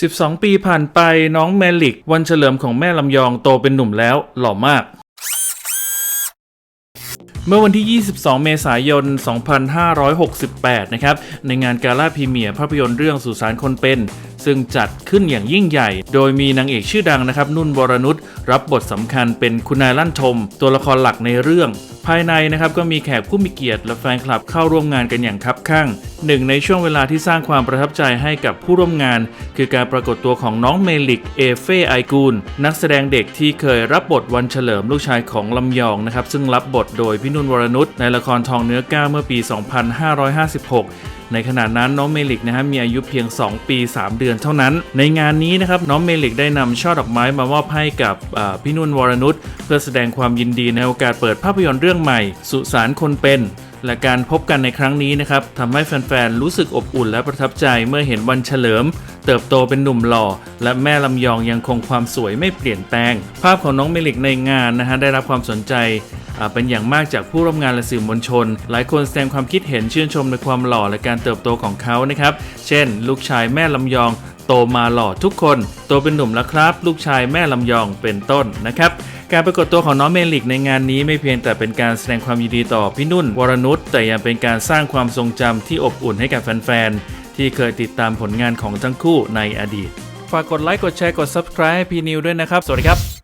12 ปีผ่านไปน้องแมลิก วันเฉลิมของแม่ลำยองโตเป็นหนุ่มแล้วหล่อมาก เมื่อวันที่ 22 เมษายน 2568 นะครับ ในงานกาล่าพรีเมียร์ภาพยนตร์เรื่องสุสานคนเป็น ซึ่งจัดขึ้นอย่างยิ่งใหญ่ โดยมีนางเอกชื่อดังนะครับนุ่นวรนุชรับบทสำคัญเป็นคุณนายลั่นทม ตัวละครหลักในเรื่อง ภายในนะครับก็มีแขกผู้มีเกียรติและแฟนคลับเข้าร่วมงานกันอย่างคับข้างหนึ่งในช่วงเวลาที่สร้างความประทับใจให้กับผู้ร่วมงาน คือการปรากฏตัวของน้องเมลิกเอเฟไอกูลนักแสดงเด็กที่เคยรับบทวันเฉลิมลูกชายของลำยองนะครับซึ่งรับบทโดยพี่นุ่นวรนุชในละครทองเนื้อก้าวเมื่อปี 2556 ในขณะนั้นน้องเมลิกนะฮะมีอายุเพียง 2 ปี 3 เดือนเท่านั้น ในงานนี้นะครับน้องเมลิกได้นำช่อดอกไม้มามอบให้กับพี่นุ่นวรนุชเพื่อแสดงความยินดีในโอกาสเปิดภาพยนตร์เรื่องใหม่ สุสานคนเป็นและการพบกันในครั้งนี้นะครับทำให้แฟนๆ รู้สึกอบอุ่นและประทับใจเมื่อเห็นวันเฉลิม เติบโตเป็นหนุ่มหล่อ และแม่ลำยองยังคงความสวยไม่เปลี่ยนแปลง ภาพของน้องเมลิกในงานนะฮะได้รับความสนใจ เป็นอย่างมากจากผู้ร่วมงานและสื่อมวลชน หลายคนแสดงความคิดเห็นชื่นชมในความหล่อและการเติบโตของเขานะครับ เช่น ลูกชายแม่ลำยอง โตมาหล่อทุกคน โตเป็นหนุ่มแล้วครับ ลูกชายแม่ลำยองเป็นต้นนะครับการปรากฏตัวของน้องเมลิกในงานนี้ไม่เพียงแต่เป็นการแสดงความยินดีต่อพี่นุ่น วรนุชแต่ยังเป็นการสร้างความทรงจำที่อบอุ่นให้กับแฟนๆ ที่เคยติดตามผลงานของทั้งคู่ในอดีต ฝากกดไลค์กดแชร์กด Subscribe ให้พีนิวด้วยนะครับ สวัสดีครับ